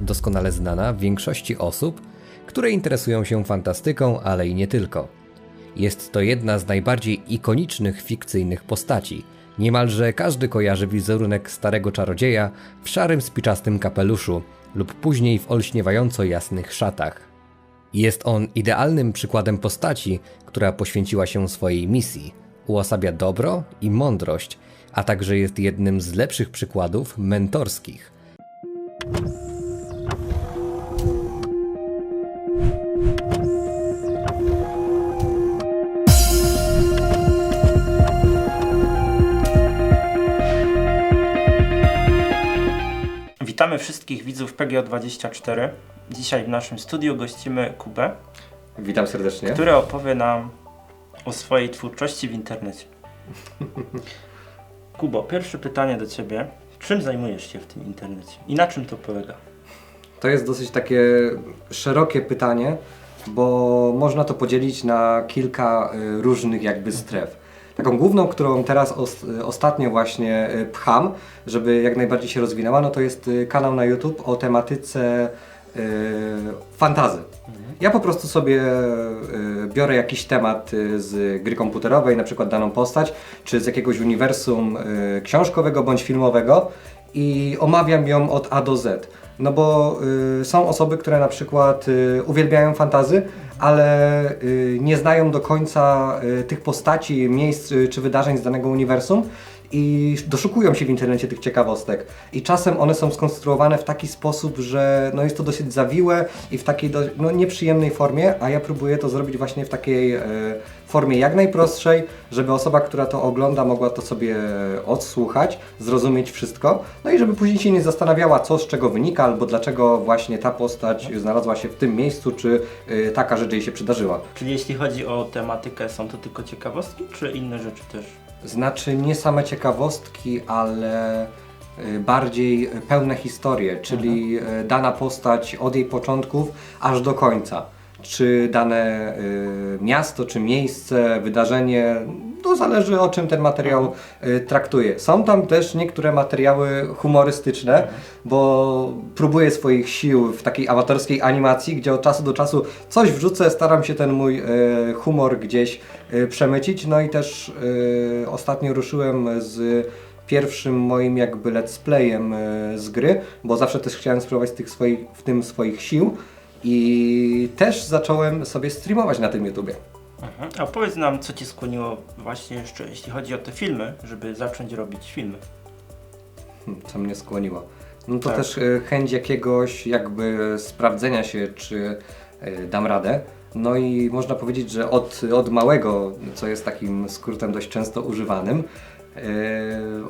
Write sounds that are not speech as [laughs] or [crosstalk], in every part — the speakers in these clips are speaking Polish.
doskonale znana większości osób, które interesują się fantastyką, ale i nie tylko. Jest to jedna z najbardziej ikonicznych fikcyjnych postaci. Niemalże każdy kojarzy wizerunek starego czarodzieja w szarym spiczastym kapeluszu lub później w olśniewająco jasnych szatach. Jest on idealnym przykładem postaci, która poświęciła się swojej misji. Uosabia dobro i mądrość, a także jest jednym z lepszych przykładów mentorskich. Witamy wszystkich widzów PGO24. Dzisiaj w naszym studiu gościmy Kubę, Witam serdecznie. który opowie nam o swojej twórczości w internecie. [laughs] Kubo, pierwsze pytanie do Ciebie. Czym zajmujesz się w tym internecie i na czym to polega? To jest dosyć takie szerokie pytanie, bo można to podzielić na kilka y, różnych jakby stref. Taką główną, którą teraz os, ostatnio właśnie y, pcham, żeby jak najbardziej się rozwinęła, no to jest y, kanał na YouTube o tematyce y, fantazy. Ja po prostu sobie y, biorę jakiś temat z gry komputerowej, na przykład daną postać, czy z jakiegoś uniwersum książkowego bądź filmowego i omawiam ją od A do Z. No bo y, są osoby, które na przykład y, uwielbiają fantazy, ale y, nie znają do końca y, tych postaci, miejsc y, czy wydarzeń z danego uniwersum i doszukują się w internecie tych ciekawostek. I czasem one są skonstruowane w taki sposób, że no jest to dosyć zawiłe i w takiej do, no nieprzyjemnej formie, a ja próbuję to zrobić właśnie w takiej e, formie jak najprostszej, żeby osoba, która to ogląda, mogła to sobie odsłuchać, zrozumieć wszystko, no i żeby później się nie zastanawiała, co z czego wynika, albo dlaczego właśnie ta postać znalazła się w tym miejscu, czy e, taka rzecz jej się przydarzyła. Czyli jeśli chodzi o tematykę, są to tylko ciekawostki, czy inne rzeczy też? Znaczy nie same ciekawostki, ale y, bardziej pełne historie, czyli y, dana postać od jej początków aż do końca. Czy dane y, miasto, czy miejsce, wydarzenie, to zależy o czym ten materiał y, traktuje. Są tam też niektóre materiały humorystyczne, bo próbuję swoich sił w takiej amatorskiej animacji, gdzie od czasu do czasu coś wrzucę, staram się ten mój y, humor gdzieś przemycić. No i też ostatnio ruszyłem z pierwszym moim jakby let's playem z gry, bo zawsze też chciałem spróbować tych swoich, w tym swoich sił i też zacząłem sobie streamować na tym YouTubie. Mhm. A powiedz nam, co Cię skłoniło właśnie jeszcze, jeśli chodzi o te filmy, żeby zacząć robić filmy. Hmm, co mnie skłoniło. No to Tak. też e, chęć jakiegoś jakby sprawdzenia się, czy e, dam radę. No i można powiedzieć, że od, od małego, co jest takim skrótem dość często używanym,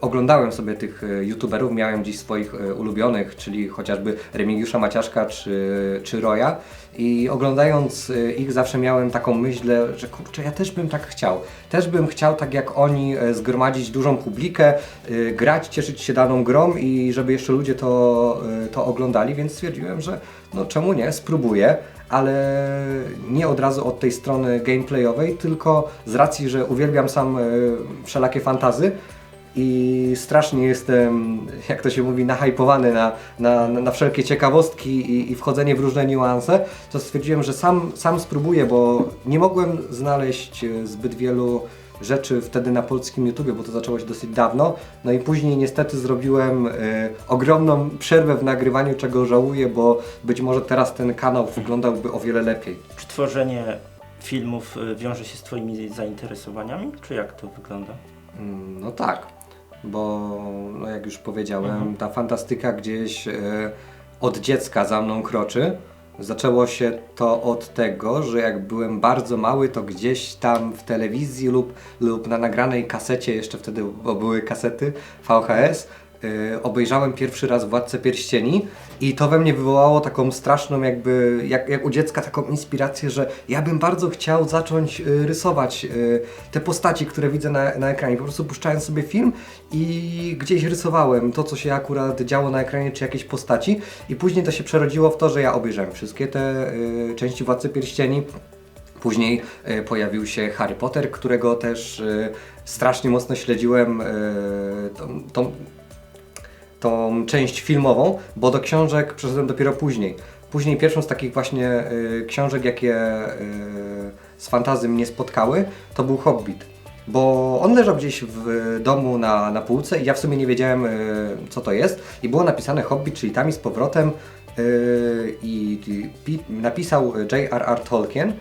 oglądałem sobie tych e, youtuberów, miałem gdzieś swoich e, ulubionych, czyli chociażby Remigiusza Maciaszka czy, czy Roya i oglądając e, ich zawsze miałem taką myśl, że kurczę, ja też bym tak chciał. Też bym chciał tak jak oni e, zgromadzić dużą publikę, e, grać, cieszyć się daną grą i żeby jeszcze ludzie to, e, to oglądali, więc stwierdziłem, że no czemu nie, spróbuję, ale nie od razu od tej strony gameplayowej, tylko z racji, że uwielbiam sam e, wszelakie fantazy, i strasznie jestem, jak to się mówi, nahypowany na, na, na wszelkie ciekawostki i, i wchodzenie w różne niuanse, to stwierdziłem, że sam, sam spróbuję, bo nie mogłem znaleźć e, zbyt wielu rzeczy wtedy na polskim YouTubie, bo to zaczęło się dosyć dawno. No i później niestety zrobiłem e, ogromną przerwę w nagrywaniu, czego żałuję, bo być może teraz ten kanał wyglądałby o wiele lepiej. Czy tworzenie filmów y, wiąże się z Twoimi zainteresowaniami, czy jak to wygląda? Mm, No tak, bo no jak już powiedziałem, ta fantastyka gdzieś e, od dziecka za mną kroczy. Zaczęło się to od tego, że jak byłem bardzo mały, to gdzieś tam w telewizji lub, lub na nagranej kasecie, jeszcze wtedy bo były kasety VHS, obejrzałem pierwszy raz Władcę Pierścieni i to we mnie wywołało taką straszną jakby, jak, jak u dziecka, taką inspirację, że ja bym bardzo chciał zacząć y, rysować y, te postaci, które widzę na, na ekranie. Po prostu puszczałem sobie film i gdzieś rysowałem to, co się akurat działo na ekranie, czy jakieś postaci i później to się przerodziło w to, że ja obejrzałem wszystkie te części Władcy Pierścieni. Później e, pojawił się Harry Potter, którego też e, strasznie mocno śledziłem. e, tą, tą, tą część filmową, bo do książek przeszedłem dopiero później. Później pierwszą z takich właśnie y, książek, jakie y, z fantazy mnie spotkały, to był Hobbit. Bo on leżał gdzieś w domu na, na półce i ja w sumie nie wiedziałem y, co to jest. I było napisane Hobbit, czyli tam i z powrotem y, i, i pi, napisał J.R.R. Tolkien.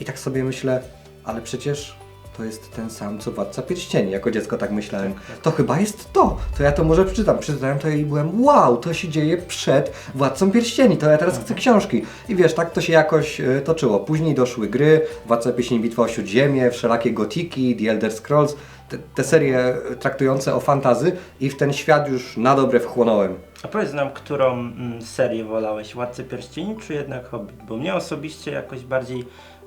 I tak sobie myślę, ale przecież to jest ten sam co Władca Pierścieni. Jako dziecko tak myślałem. To chyba jest to. To ja to może przeczytam. Przeczytałem to i byłem wow, to się dzieje przed Władcą Pierścieni. To ja teraz chcę książki. I wiesz, tak to się jakoś y, toczyło. Później doszły gry, Władca Pierścieni, Bitwa o Śródziemie, wszelakie gotiki, The Elder Scrolls. Te, te serie traktujące o fantazy i w ten świat już na dobre wchłonąłem. A powiedz nam, którą mm, serię wolałeś? Władcę Pierścieni czy jednak Hobbit? Bo mnie osobiście jakoś bardziej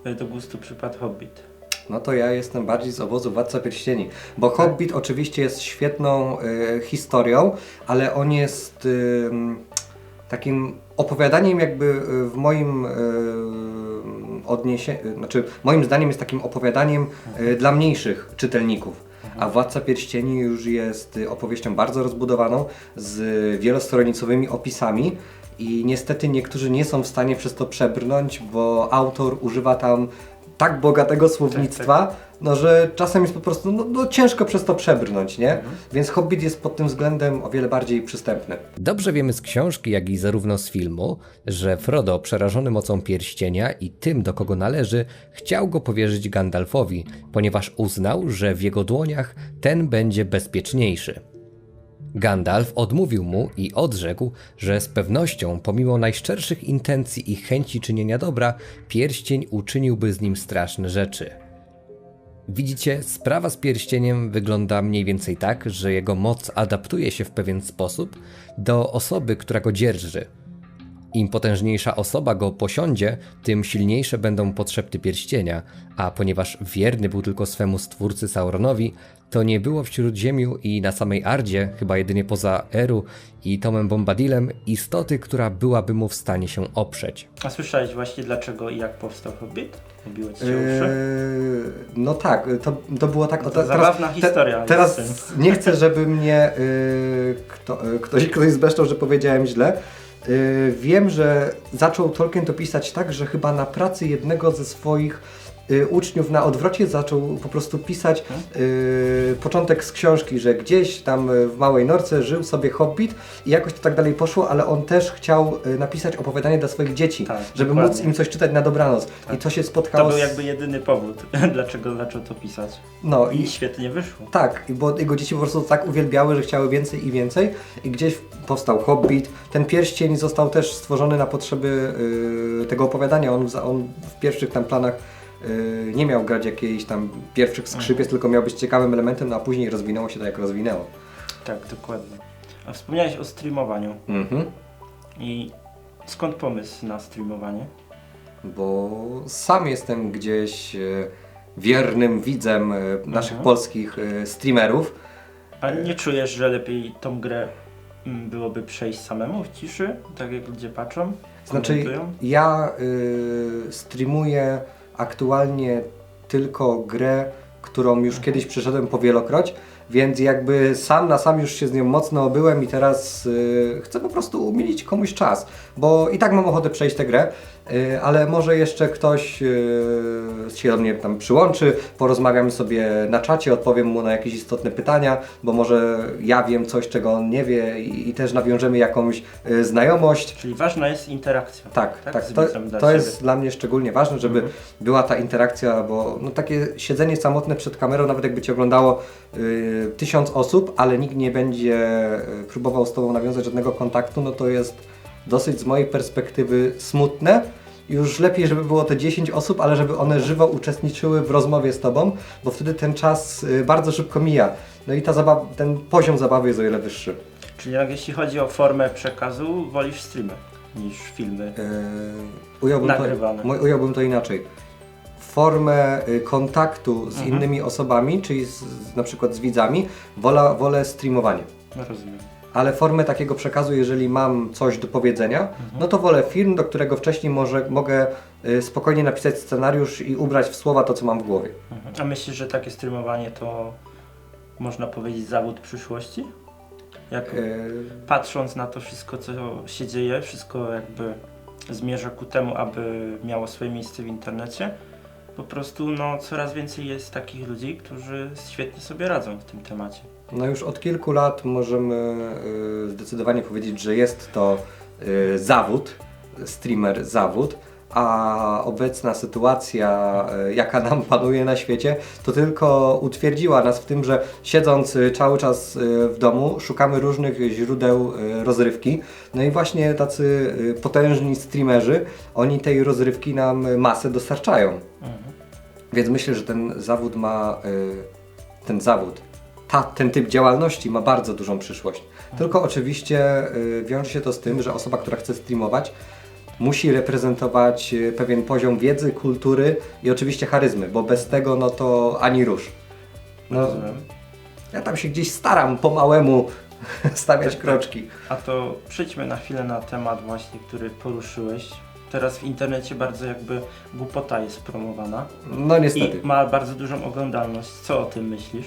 y, do gustu przypadł Hobbit. No to ja jestem bardziej z obozu Władca Pierścieni, bo Hobbit oczywiście jest świetną y, historią, ale on jest y, takim opowiadaniem jakby y, w moim y, odniesieniu, znaczy moim zdaniem jest takim opowiadaniem y, dla mniejszych czytelników. A Władca Pierścieni już jest y, opowieścią bardzo rozbudowaną, z wielostronicowymi opisami i niestety niektórzy nie są w stanie przez to przebrnąć, bo autor używa tam tak bogatego słownictwa, no że czasem jest po prostu no, no ciężko przez to przebrnąć, nie? Więc Hobbit jest pod tym względem o wiele bardziej przystępny. Dobrze wiemy z książki, jak i zarówno z filmu, że Frodo, przerażony mocą pierścienia i tym, do kogo należy, chciał go powierzyć Gandalfowi, ponieważ uznał, że w jego dłoniach ten będzie bezpieczniejszy. Gandalf odmówił mu i odrzekł, że z pewnością, pomimo najszczerszych intencji i chęci czynienia dobra, pierścień uczyniłby z nim straszne rzeczy. Widzicie, sprawa z pierścieniem wygląda mniej więcej tak, że jego moc adaptuje się w pewien sposób do osoby, która go dzierży. Im potężniejsza osoba go posiądzie, tym silniejsze będą potrzeby pierścienia, a ponieważ wierny był tylko swemu stwórcy Sauronowi, to nie było w Śródziemiu i na samej Ardzie, chyba jedynie poza Eru i Tomem Bombadilem, istoty, która byłaby mu w stanie się oprzeć. A słyszałeś właśnie dlaczego i jak powstał Hobbit? Obiło ci się Eee, uszy? no tak, to, to było tak. To o, te- zabawna historia jest teraz [laughs] nie chcę, żeby mnie y, kto, y, ktoś, ktoś zbeształ, że powiedziałem źle. Y, wiem, że zaczął Tolkien to pisać tak, że chyba na pracy jednego ze swoich uczniów na odwrocie zaczął po prostu pisać y, początek z książki, że gdzieś tam y, w Małej Norce żył sobie hobbit i jakoś to tak dalej poszło, ale on też chciał y, napisać opowiadanie dla swoich dzieci, Tak, żeby dokładnie. móc im coś czytać na dobranoc. I to się To spotkało był z... jakby jedyny powód, [laughs] dlaczego zaczął to pisać. No I i świetnie wyszło. tak, bo jego dzieci po prostu tak uwielbiały, że chciały więcej i więcej i gdzieś powstał Hobbit. Ten pierścień został też stworzony na potrzeby y, tego opowiadania. On, on w pierwszych tam planach y, nie miał grać jakiejś tam pierwszych skrzypiec, tylko miał być ciekawym elementem, no a później rozwinęło się to jak rozwinęło. Tak, dokładnie. A wspomniałeś o streamowaniu. Mhm. I skąd pomysł na streamowanie? Bo sam jestem gdzieś y, wiernym widzem y, naszych Mhm. polskich y, streamerów. A nie czujesz, że lepiej tą grę mm, byłoby przejść samemu w ciszy? Tak jak ludzie patrzą? Znaczy, komentują? ja y, streamuję aktualnie tylko grę, którą już kiedyś przeszedłem powielokroć, więc jakby sam na sam już się z nią mocno obyłem i teraz y, chcę po prostu umilić komuś czas, bo i tak mam ochotę przejść tę grę, y, ale może jeszcze ktoś y, się do mnie tam przyłączy, porozmawiamy sobie na czacie, odpowiem mu na jakieś istotne pytania, bo może ja wiem coś, czego on nie wie i, i też nawiążemy jakąś y, znajomość. Czyli ważna jest interakcja. Tak, tak. Z To, dla to jest dla mnie szczególnie ważne, żeby Mhm. była ta interakcja, bo no, takie siedzenie samotne przed kamerą, nawet jakby Cię oglądało tysiąc osób, ale nikt nie będzie próbował z Tobą nawiązać żadnego kontaktu, no to jest dosyć z mojej perspektywy smutne. Już lepiej, żeby było to 10 osób, ale żeby one żywo uczestniczyły w rozmowie z Tobą, bo wtedy ten czas y, bardzo szybko mija. No i ta zabawa, ten poziom zabawy jest o wiele wyższy. Czyli jak jeśli chodzi o formę przekazu, wolisz streamy niż filmy. Yy, ująłbym, Nagrywane. to, ująłbym to inaczej. Formę y, kontaktu z Mhm. innymi osobami, czyli z, z, na przykład z widzami, wola, wolę streamowanie. No rozumiem. Ale formę takiego przekazu, jeżeli mam coś do powiedzenia, Mhm. no to wolę film, do którego wcześniej może, mogę y, spokojnie napisać scenariusz i ubrać w słowa to, co mam w głowie. Mhm. A myślisz, że takie streamowanie to można powiedzieć zawód przyszłości? Jak E, patrząc na to wszystko, co się dzieje, wszystko jakby zmierza ku temu, aby miało swoje miejsce w internecie. Po prostu no, coraz więcej jest takich ludzi, którzy świetnie sobie radzą w tym temacie. No już od kilku lat możemy y, zdecydowanie powiedzieć, że jest to y, zawód, streamer zawód, a obecna sytuacja, y, jaka nam [laughs] panuje na świecie, to tylko utwierdziła nas w tym, że siedząc y, cały czas y, w domu, szukamy różnych źródeł y, rozrywki. No i właśnie tacy y, potężni streamerzy, oni tej rozrywki nam y, masę dostarczają. Mhm. Więc myślę, że ten zawód ma, y, ten zawód, ta, ten typ działalności ma bardzo dużą przyszłość. Tylko oczywiście y, wiąże się to z tym, że osoba, która chce streamować, musi reprezentować y, pewien poziom wiedzy, kultury i oczywiście charyzmy, bo bez tego no to ani rusz. No, Rozumiem. ja tam się gdzieś staram po małemu [laughs] stawiać kroczki. A to przejdźmy na chwilę na temat właśnie, który poruszyłeś. Teraz w internecie bardzo jakby głupota jest promowana No niestety. i ma bardzo dużą oglądalność. Co o tym myślisz?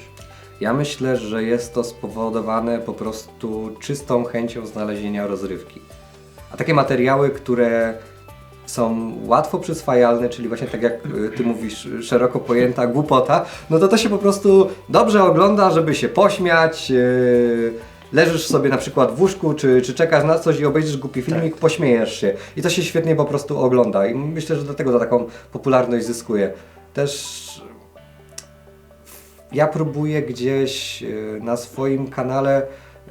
Ja myślę, że jest to spowodowane po prostu czystą chęcią znalezienia rozrywki. A takie materiały, które są łatwo przyswajalne, czyli właśnie tak jak y, ty mówisz, y, szeroko pojęta głupota, no to to się po prostu dobrze ogląda, żeby się pośmiać. yy, Leżysz sobie na przykład w łóżku, czy, czy czekasz na coś i obejrzysz głupi filmik, pośmiejesz się. I to się świetnie po prostu ogląda. I myślę, że dlatego to taką popularność zyskuje. Też ja próbuję gdzieś y, na swoim kanale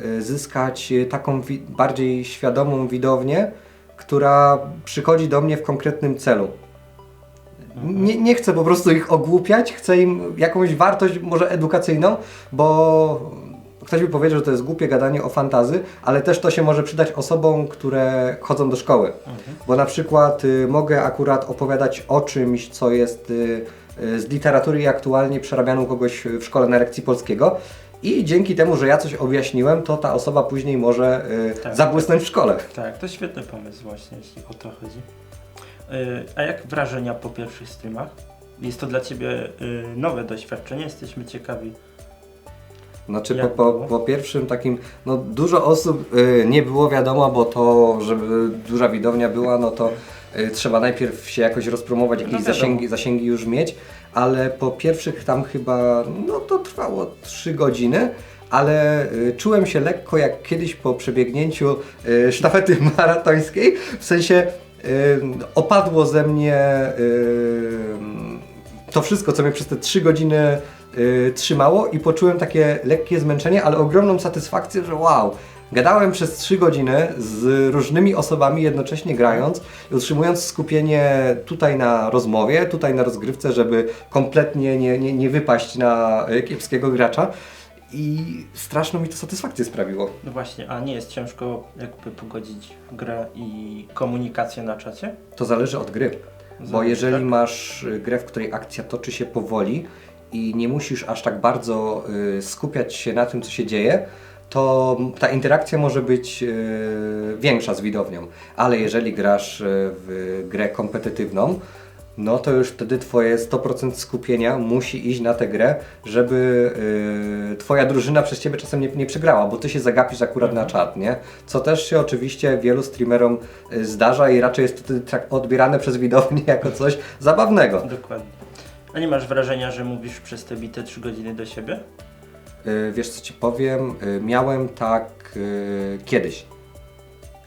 y, zyskać y, taką bardziej świadomą widownię, która przychodzi do mnie w konkretnym celu. Nie, nie chcę po prostu ich ogłupiać, chcę im jakąś wartość, może edukacyjną, bo ktoś by powiedział, że to jest głupie gadanie o fantazy, ale też to się może przydać osobom, które chodzą do szkoły. Bo na przykład y, mogę akurat opowiadać o czymś, co jest y, z literatury i aktualnie przerabianą kogoś w szkole na lekcji polskiego. I dzięki temu, że ja coś objaśniłem, to ta osoba później może y, Tak. zabłysnąć w szkole. Tak, to świetny pomysł właśnie, jeśli o to chodzi. Yy, a jak wrażenia po pierwszych streamach? Jest to dla Ciebie nowe doświadczenie, jesteśmy ciekawi. Znaczy po, po, po pierwszym takim, no dużo osób y, nie było wiadomo, bo to, żeby duża widownia była, no to trzeba najpierw się jakoś rozpromować, jakieś No zasięgi, zasięgi już mieć, ale po pierwszych tam chyba, no to trwało 3 godziny, ale y, czułem się lekko jak kiedyś po przebiegnięciu y, sztafety [laughs] maratońskiej, w sensie y, opadło ze mnie y, to wszystko, co mnie przez te 3 godziny y, trzymało i poczułem takie lekkie zmęczenie, ale ogromną satysfakcję, że wow, gadałem przez 3 godziny z różnymi osobami jednocześnie grając i utrzymując skupienie tutaj na rozmowie, tutaj na rozgrywce, żeby kompletnie nie, nie, nie wypaść na y, kiepskiego gracza i straszną mi to satysfakcję sprawiło. No właśnie, a nie jest ciężko jakby pogodzić grę i komunikację na czacie? To zależy od gry. Bo Zależy, jeżeli tak? masz y, grę, w której akcja toczy się powoli i nie musisz aż tak bardzo y, skupiać się na tym, co się dzieje, to ta interakcja może być y, większa z widownią. Ale jeżeli grasz y, w grę kompetytywną, no to już wtedy twoje 100% skupienia musi iść na tę grę, żeby y, twoja drużyna przez ciebie czasem nie, nie przegrała, bo ty się zagapisz akurat na czat, nie? Co też się oczywiście wielu streamerom zdarza i raczej jest to wtedy tak odbierane przez widownię [laughs] jako coś zabawnego. Dokładnie. A nie masz wrażenia, że mówisz przez te bite 3 godziny do siebie? Y, Wiesz co ci powiem, Y, miałem tak y, kiedyś.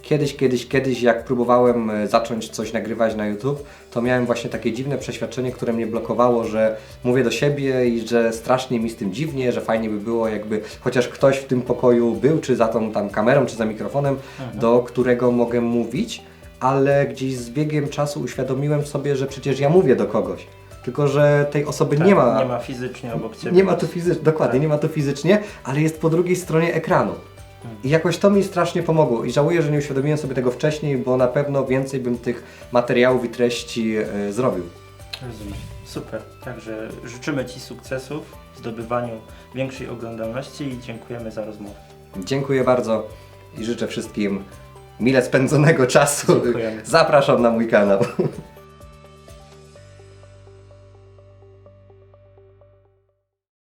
Kiedyś, kiedyś, kiedyś jak próbowałem zacząć coś nagrywać na YouTube, to miałem właśnie takie dziwne przeświadczenie, które mnie blokowało, że mówię do siebie i że strasznie mi z tym dziwnie, że fajnie by było jakby chociaż ktoś w tym pokoju był, czy za tą tam kamerą, czy za mikrofonem, do którego mogę mówić, ale gdzieś z biegiem czasu uświadomiłem sobie, że przecież ja mówię do kogoś. Tylko, że tej osoby Tak, nie ma. Nie ma fizycznie obok Ciebie. Nie ma tu fizycznie, dokładnie, Tak. nie ma tu fizycznie, ale jest po drugiej stronie ekranu. I jakoś to mi strasznie pomogło i żałuję, że nie uświadomiłem sobie tego wcześniej, bo na pewno więcej bym tych materiałów i treści e, zrobił. Rozumiem. Super. Także życzymy Ci sukcesów w zdobywaniu większej oglądalności i dziękujemy za rozmowę. Dziękuję bardzo i życzę wszystkim mile spędzonego czasu. Dziękujemy. Zapraszam na mój kanał.